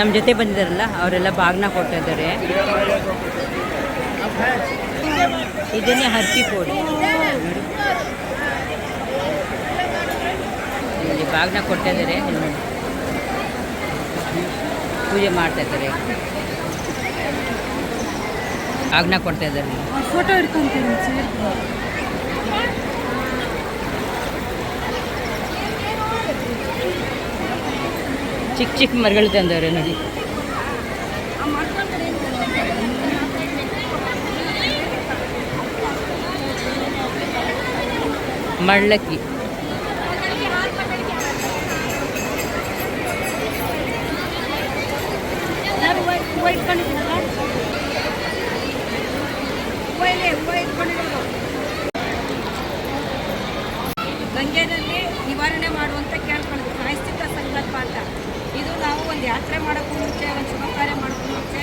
ನಮ್ಮ ಜೊತೆ ಬಂದಿದ್ದಾರಲ್ಲ, ಅವರೆಲ್ಲ ಬಾಗ್ನ ಕೊಡ್ತಾ ಇದ್ದಾರೆ. ಇದನ್ನೇ ಹರ್ಕಿ ಕೊಡಿ. ಇಲ್ಲಿ ಬಾಗ್ನ ಕೊಡ್ತಾ ಇದ್ದಾರೆ. ಪೂಜೆ ಮಾಡ್ತಾ ಇದ್ದಾರೆ. ಬಾಗ್ನ ಕೊಡ್ತಾ ಇದ್ದಾರೆ. ಫೋಟೋ ಚಿಕ್ಕ ಚಿಕ್ಕ ಮರಗಳು ತಂದವ್ರೆ ನೋಡಿ. ಮಳ್ಳಕ್ಕಿ. ಗಂಗೆನಲ್ಲಿ ನಿವಾರಣೆ ಮಾಡುವಂತ ಕೇಳ್ಕೊಂಡಿದ್ವಿ ಸಾಹಿತ್ಯಿಕ ಸಂಕಲ್ಪ ಅಂತ. ಇದು ನಾವು ಒಂದು ಯಾತ್ರೆ ಮಾಡೋಕ್ಕೂ ಮುಂಚೆ, ಒಂದು ಶುಭ ಕಾರ್ಯ ಮಾಡೋಕ್ಕೂ ಮುಂಚೆ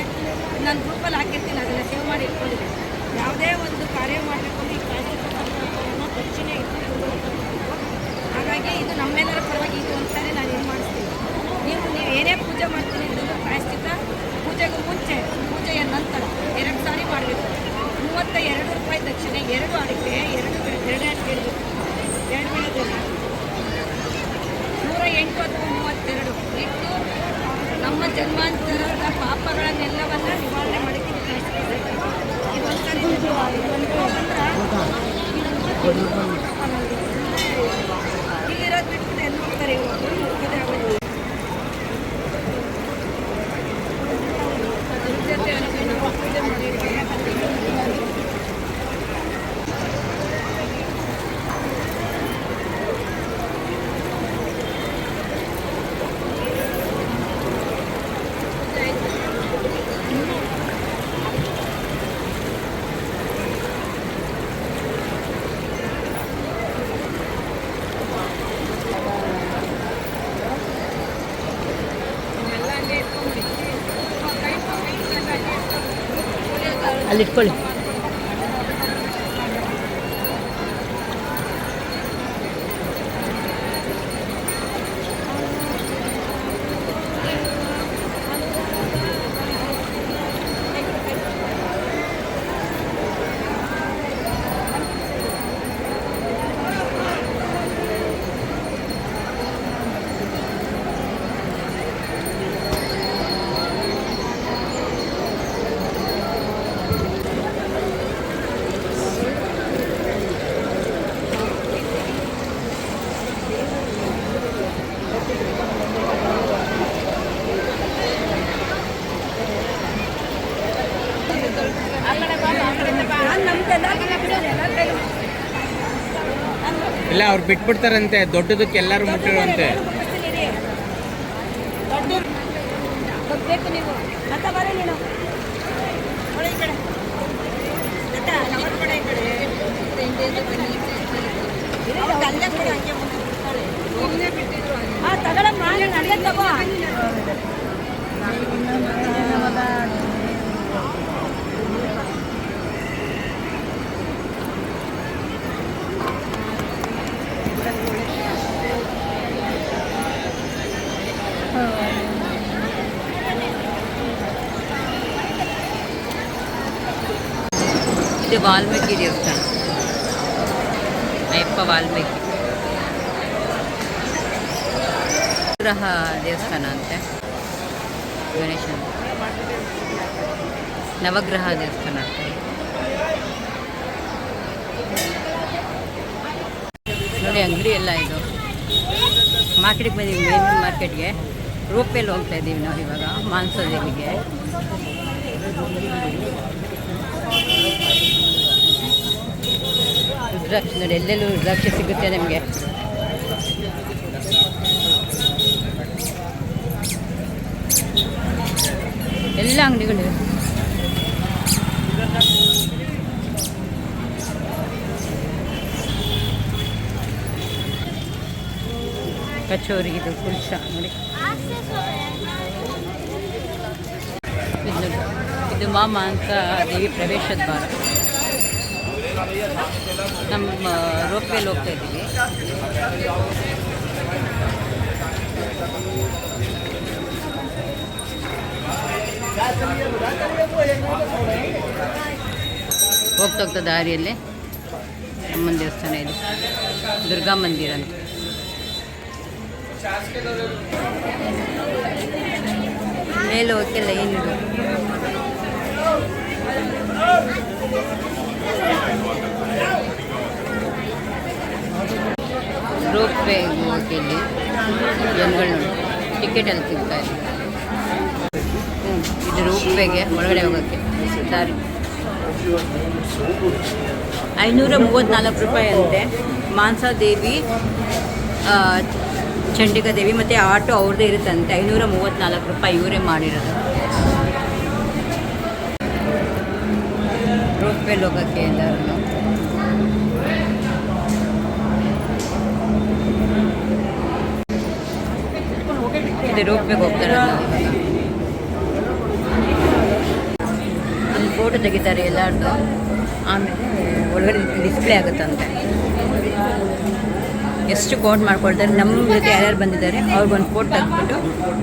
ನನ್ನ ಗ್ರೂಪಲ್ಲಿ ಹಾಕಿರ್ತೀನಿ, ಅದನ್ನು ಸೇವ್ ಮಾಡಿ ಇಟ್ಕೊಂಡಿದ್ದೀನಿ ಯಾವುದೇ ಒಂದು ಕಾರ್ಯ ಮಾಡಬೇಕು ಈ ಕಾರ್ಯಕ್ರಮ ದಕ್ಷಿಣೆ ಮುಂದುವರಿಸಬೇಕು. ಹಾಗಾಗಿ ಇದು ನಮ್ಮೆಲ್ಲರ ಪರವಾಗಿ ಇದು ಒಂದ್ಸಾರಿ ನಾನು ಏನು ಮಾಡಿಸ್ತೀನಿ ನೀವು ನೀವು ಏನೇ ಪೂಜೆ ಮಾಡ್ತೀನಿ ಅಂತಂದ್ರೆ ಪ್ರಾಯಶ್ಚಿತ ಪೂಜೆಗೂ ಮುಂಚೆ ಅಲ್ಲಿ ಇಟ್ಕೊಳ್ಳಿ ನಾನ್ ನಮ್ದೆಲ್ಲ ಎಲ್ಲ ಕೈ- ಇಲ್ಲ ಅವ್ರು ಬಿಟ್ಬಿಡ್ತಾರಂತೆ ದೊಡ್ಡದಕ್ಕೆ ಎಲ್ಲರೂ ಮುಟ್ಟಿರುವಂತೆ ಬೇಕು ನೀವು. ಅಂತ ಬರೀ ನೀನು ನೋಡಿ ಈ ಕಡೆ ಲತಾ, ನಮ್ಮ ಕಡೆ ಈ ಕಡೆ. ಅವ್ರ್ದು ಅಲ್ಲೇ ಕೊಡು, ಹಂಗೆ ಮುಂದೆ ಬಿಡ್ತಾರೆ. ಹಾ, ತಗೊಳಮ್ಮ, ನೀನು ಅಲ್ಲೇ ತಗೋ. ಇದು ವಾಲ್ಮೀಕಿ ದೇವಸ್ಥಾನ ಅಯ್ಯಪ್ಪ ವಾಲ್ಮೀಕಿ ಗ್ರಹ ದೇವಸ್ಥಾನ ಅಂತೆ. ಗಣೇಶನ. ನವಗ್ರಹ ದೇವಸ್ಥಾನ ನೋಡಿ, ಅಂಗಡಿ ಎಲ್ಲ ಇದು. ಮಾರ್ಕೆಟಿಗೆ ಬಂದೀವಿ ಮೇನ್ ಮಾರ್ಕೆಟ್ಗೆ. ರೋಪೇಲಿ ಹೋಗ್ತಾ ಇದ್ದೀವಿ ನಾವು ಇವಾಗ, ಮಾನ್ಸದೇವಿಗೆ. ರುದ್ರಾಕ್ಷ ನೋಡಿ ಎಲ್ಲೆಲ್ಲೂ ರುದ್ರಾಕ್ಷ ಸಿಗುತ್ತೆ ನಿಮಗೆ ಎಲ್ಲ ಅಂಗಡಿಗಳಿವೆ ಕಚೋರಿ ಇದು ಕುಲ್ಚ ನೋಡಿ ಇದು ನೋಡಿ. ಇದು ಮಾಮ ಅಂತ ದೇವಿ ಪ್ರವೇಶದ ಬಾರ ನಮ್ಮ ರೋಪ್ವೇಲಿ ಹೋಗ್ತಾ ಇದ್ದೀವಿ. ಹೋಗ್ತಾ ಹೋಗ್ತಾ ದಾರಿಯಲ್ಲಿ ಅಮ್ಮನ ದೇವಸ್ಥಾನ ಇದೆ. ದುರ್ಗಾ ಮಂದಿರ ಅಂತ. ಮೇಲೆ ಲೈನ್ ಇದು ರೋಪ್ ವೇ ಹೋಗಕ್ಕೆ ಜನಗಳು ಟಿಕೆಟ್ ಅಲ್ಲಿ ಸಿಗ್ತಾ ಇದೆ ರೋಪ್ ವೇಗೆ ಒಳಗಡೆ ಹೋಗೋಕ್ಕೆ. ದಾರಿ. ಐನೂರ ಮೂವತ್ತ್ನಾಲ್ಕು ರೂಪಾಯಿ ಅಂತೆ. ಮಾನಸಾದೇವಿ ದೇವಿ ಚಂಡಿಕಾ ದೇವಿ ಮತ್ತು ಆಟೋ ಅವ್ರದ್ದೇ ಇರುತ್ತಂತೆ. ಐನೂರ ಮೂವತ್ತ್ನಾಲ್ಕು ರೂಪಾಯಿ ಇವರೇ ಮಾಡಿರೋದು. ಇದು ರೋಪ್ವೇಗೆ ಹೋಗ್ತಾರೆ ಅಲ್ಲಿ. ಫೋಟೋ ತೆಗಿತಾರೆ ಎಲ್ಲಾರ್ದು. ಆಮೇಲೆ ಒಳಗಡೆ ಡಿಸ್ಪ್ಲೇ ಆಗುತ್ತಂತೆ ಎಷ್ಟು ಕೋಟ್ ಮಾಡ್ಕೊಳ್ತಾರೆ, ನಮ್ಮ ಜೊತೆ ಯಾರ್ಯಾರು ಬಂದಿದ್ದಾರೆ, ಅವ್ರಿಗೊಂದು ಫೋಟೋ ತೆಗೆದ್ಬಿಟ್ಟು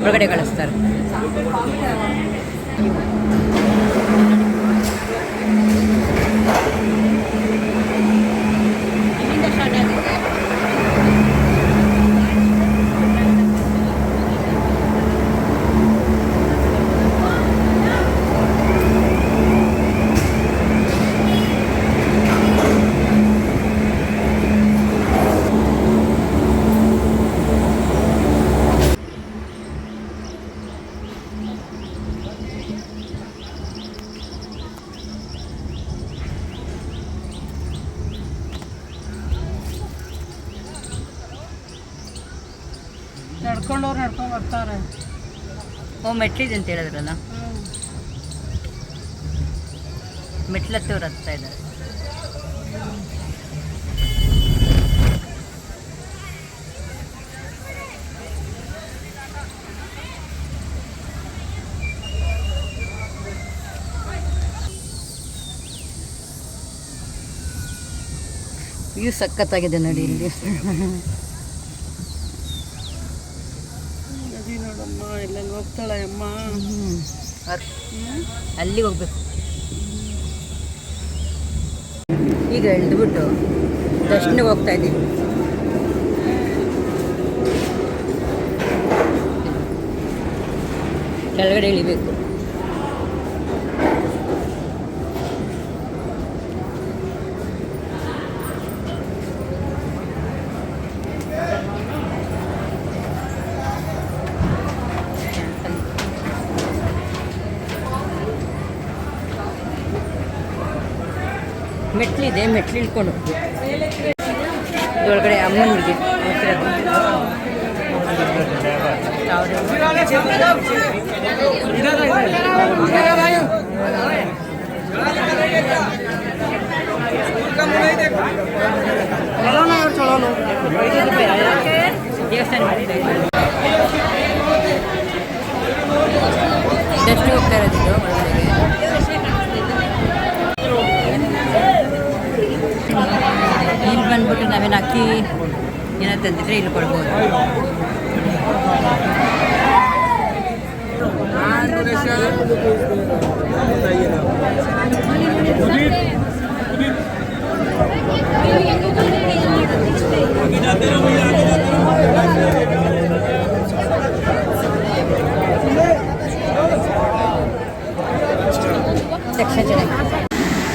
ಒಳಗಡೆ ಕಳಿಸ್ತಾರೆ. ನಡ್ಕೊಂಡವ್ರು ನಡ್ಕೊಂಡು ಬರ್ತಾರೆ. ಓ ಮೆಟ್ಲಿದೆ ಅಂತ ಹೇಳಿದ್ರಲ್ಲ? ಮೆಟ್ಲತ್ತವ್ರು ಹತ್ತಾ ಇದ್ದಾರೆ. ವ್ಯೂ ಸಖತ್ತಾಗಿದೆ ನೋಡಿ ಇಲ್ಲಿ. ಎಲ್ಲೆಲ್ಲಿ ಹೋಗ್ತಾಳೆ ಅಮ್ಮ. ಅಲ್ಲಿ ಹೋಗ್ಬೇಕು. ಈಗ ಎಳ್ದುಬಿಟ್ಟು ದರ್ಶನಕ್ಕೆ ಹೋಗ್ತಾ ಇದ್ದೀವಿ ಕೆಳಗಡೆ ಇಳಿಬೇಕು ಮೆಟ್ಲಿದೆ ಮೆಟ್ಲು ಇಳ್ಕೊಂಡು ಹೋಗ್ಬೇಕು ಇದ್ರೊಳಗಡೆ ಅಮ್ಮನಿಗೆ ದೇವಸ್ಥಾನ ಎಷ್ಟು ಹೋಗ್ತಾ ಇರೋದಿದ್ದು ಇದು ಒಳಗಡೆ ಇಲ್ಲಿ ಬಂದ್ಬಿಟ್ಟು ನಾವೇನು ಅಕ್ಕಿ ಏನೋ ತಂದಿದ್ರೆ ಇಲ್ಲಿ ಕೊಡ್ಬೋದು.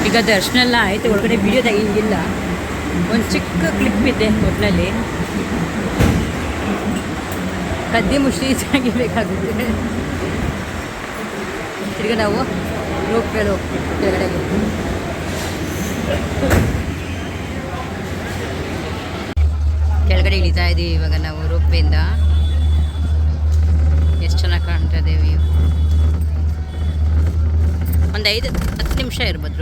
ಈಗ ದರ್ಶನ ಎಲ್ಲ ಆಯ್ತು ಒಳಗಡೆ ವಿಡಿಯೋ ತೆಗಿಂಗಿಲ್ಲ ಒಂದು ಚಿಕ್ಕ ಕ್ಲಿಪ್ ಇದೆ ಒಟ್ಟಿನಲ್ಲಿ ಕದ್ದಿ ಮುಷ್ಟಿ ತೆಗಿಬೇಕಾಗುತ್ತೆ ತಿರ್ಗಿ ನಾವು ರೋಪ್ವೇಲ್ ಹೋಗ್ತೀವಿ ಕೆಳಗಡೆಗೆ ಕೆಳಗಡೆ ಇಳಿತಾ ಇದ್ದೀವಿ ಇವಾಗ ನಾವು ರೋಪ್ವೆಯಿಂದ ಎಷ್ಟು ಚೆನ್ನಾಗಿ ಕಾಣ್ತಾ ಇದ್ದೀವಿ ಒಂದು ಐದು ಹತ್ತು ನಿಮಿಷ ಇರ್ಬೋದು.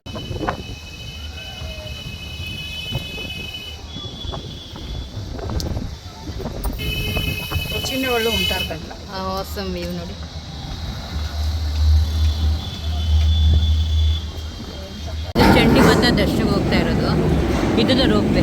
ಆಸಮ್ ವ್ಯೂ ನೋಡಿ. ಚಂಡಿ ಮತ ದರ್ಶನ ಹೋಗ್ತಾ ಇರೋದು. ಇದನ್ನ ರೋಪ್ವೆ.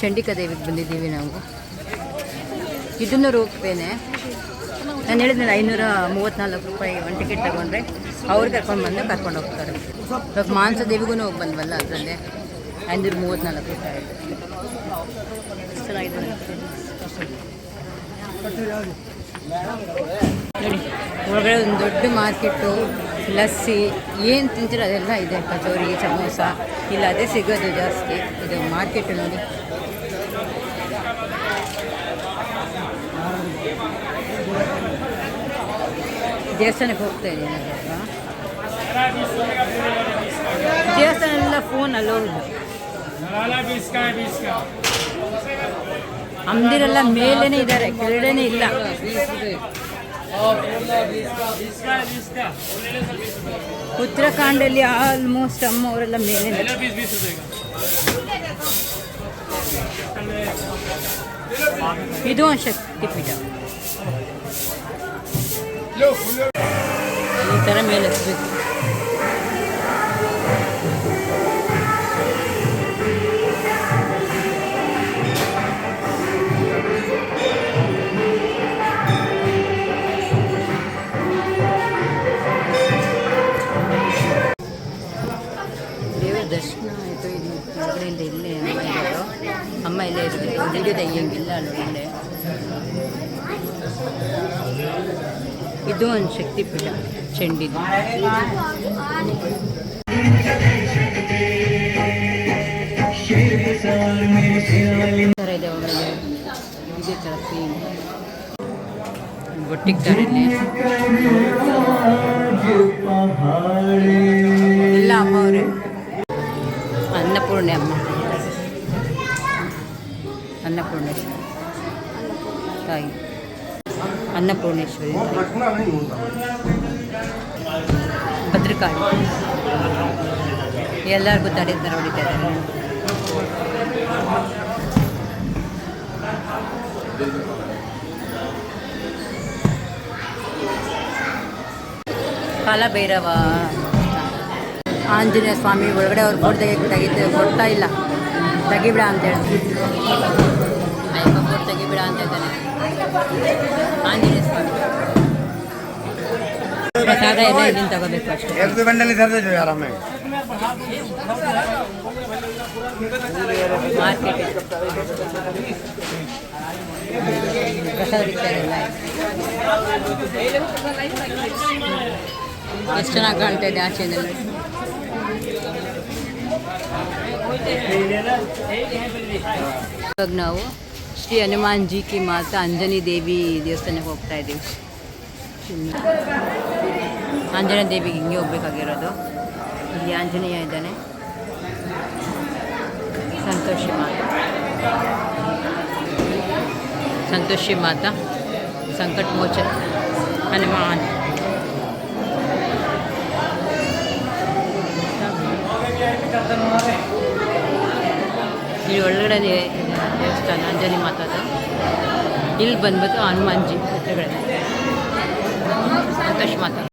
ಚಂಡಿಕಾ ದೇವಿಗೆ ಬಂದಿದ್ದೀವಿ ನಾವು. ಇದನ್ನು ರೋಪ್ವೇನೆ. ನಾನು ಹೇಳಿದ್ನಲ್ಲ, ಐನೂರ ಮೂವತ್ತ್ನಾಲ್ಕು ರೂಪಾಯಿ ಒಂದು ಟಿಕೆಟ್ ತಗೊಂಡ್ರೆ ಅವ್ರು ಕರ್ಕೊಂಡು ಬಂದು ಕರ್ಕೊಂಡು ಹೋಗ್ತಾರೆ. ಇವಾಗ ಮಾಂಸ ದೇವಿಗೂ ಹೋಗಿ ಬಂದ್ವಲ್ಲ ಅದರಲ್ಲೇ, ಐನೂರ ಮೂವತ್ತ್ನಾಲ್ಕು ರೂಪಾಯಿ. ನೋಡಿ, ಒಳಗಡೆ ಒಂದು ದೊಡ್ಡ ಮಾರ್ಕೆಟು, ಲಸ್ಸಿ, ಏನು ತಿಂತೀರೋ ಅದೆಲ್ಲ ಇದೆ, ಕಚೋರಿ, ಸಮೋಸ. ಇಲ್ಲ, ಅದೇ ಸಿಗೋದು ಜಾಸ್ತಿ. ಇದು ಮಾರ್ಕೆಟು ನೋಡಿ. ದೇವಸ್ಥಾನಕ್ಕೆ ಹೋಗ್ತಾ ಇದ್ದೀನಿ ದೇವಸ್ಥಾನ ಎಲ್ಲ ಫೋನ್ ಅಲ್ಲೋ ಅಂದಿರೆಲ್ಲ ಮೇಲೇನೆ ಇದ್ದಾರೆ, ಕೆಳಗಡೆನೆ ಇಲ್ಲ. ಉತ್ತರಾಖಂಡಲ್ಲಿ ಆಲ್ಮೋಸ್ಟ್ ಅಮ್ಮ ಅವರೆಲ್ಲ ಮೇಲೆ ಇದು ಒಂದು ಶಕ್ತಿಪೀಠ. ಈ ಥರ ಮೇಲೆ ಹತ್ಬೇಕು ದೇವರ ದರ್ಶನ ಆಯಿತು ಇದು ಹೊರಗಡೆಯಿಂದ ಇಲ್ಲೇ ಅಮ್ಮ ಇರೋದು ಅಮ್ಮ ಇಲ್ಲೇ ಇರಬೇಕು ವಿಡಿಯೋ ತೆಗಿಯಂಗಿಲ್ಲ ಅಲ್ಲಿ ಒಳ್ಳೆ ಇದು ಒಂದು ಶಕ್ತಿಪೀಠ, ಚೆಂಡಿದು. ಥರ ಇದೆ ಒಳಗೆ ಇದೇ ಥರ ಕ್ಲೀನ್ ಬೊಟ್ಟಿಗ್ತಾರೆ ಇಲ್ಲಿ. ಎಲ್ಲ ಅಮ್ಮ ಅವರೇ. ಅನ್ನಪೂರ್ಣೆ ಅಮ್ಮ. ಅನ್ನಪೂರ್ಣೇಶ್ವರಿ ತಾಯಿ. ಅನ್ನಪೂರ್ಣೇಶ್ವರಿ. ಭದ್ರಕಾಳಿ. ಎಲ್ಲರಿಗೂ ದರಿದ್ರ ಹೊಡಿತಾ ಇದ್ದಾರೆ. ಕಾಲಭೈರವ. ಆಂಜನೇಯ ಸ್ವಾಮಿ ಒಳಗಡೆ ಅವ್ರು ಫೋಟೋ ತೆಗಿ ತೆಗಿತ ಕೊಡ್ತಾ ಇಲ್ಲ. ತೆಗಿಬಿಡ ಅಂತ ಹೇಳಿ ತೆಗಿಬಿಡ ಅಂತ ಇದ್ದಾನೆ ಆಂಜನೇಯ ಸ್ವಾಮಿ ಪ್ರಸಾದ ಎಲ್ಲ ಇಲ್ಲಿಂದ ತಗೋಬೇಕು ಅಷ್ಟೇ ಎರಡು ಬಂಡಲಿ ತರದಿದ್ವಿ ಆರಾಮಾಗಿ ಮಾರ್ಕೆಟ್ ಪ್ರಸಾದ ಸಿಗ್ತಾ ಇಲ್ಲ ಎಷ್ಟು ಚೆನ್ನಾಗಿ ಕಾಣ್ತಾ ಇದೆ ಆಚೆಯಿಂದ ನೋಡಿ. ಇವಾಗ ನಾವು ಶ್ರೀ ಹನುಮಾನ್ ಜಿ ಕಿ ಮಾತಾ ಅಂಜನಿ ದೇವಿ ದೇವಸ್ಥಾನಕ್ಕೆ ಹೋಗ್ತಾ ಇದ್ದೀವಿ. ಇಲ್ಲಿ ಆಂಜನೇಯ ದೇವಿಗೆ ಹಿಂಗೆ ಹೋಗ್ಬೇಕಾಗಿರೋದು. ಇಲ್ಲಿ ಆಂಜನೇಯ ಇದ್ದಾನೆ. ಸಂತೋಷಿ ಮಾತಾ. ಸಂತೋಷಿ ಮಾತಾ. ಸಂಕಟ ಮೋಚನ. ಹನುಮಾನ್. ಇಲ್ಲಿ ಒಳಗಡೆ ದೇ- ದೇವಸ್ಥಾನ ಅಂಜನಿ ಮಾತಾದ ಇಲ್ಲಿ ಬಂದ್ಬಿಟ್ಟು ಹನುಮಾನ್ಜಿ ಎದುರುಗಡೆ ಸಂತೋಷ್ ಮಾತಾ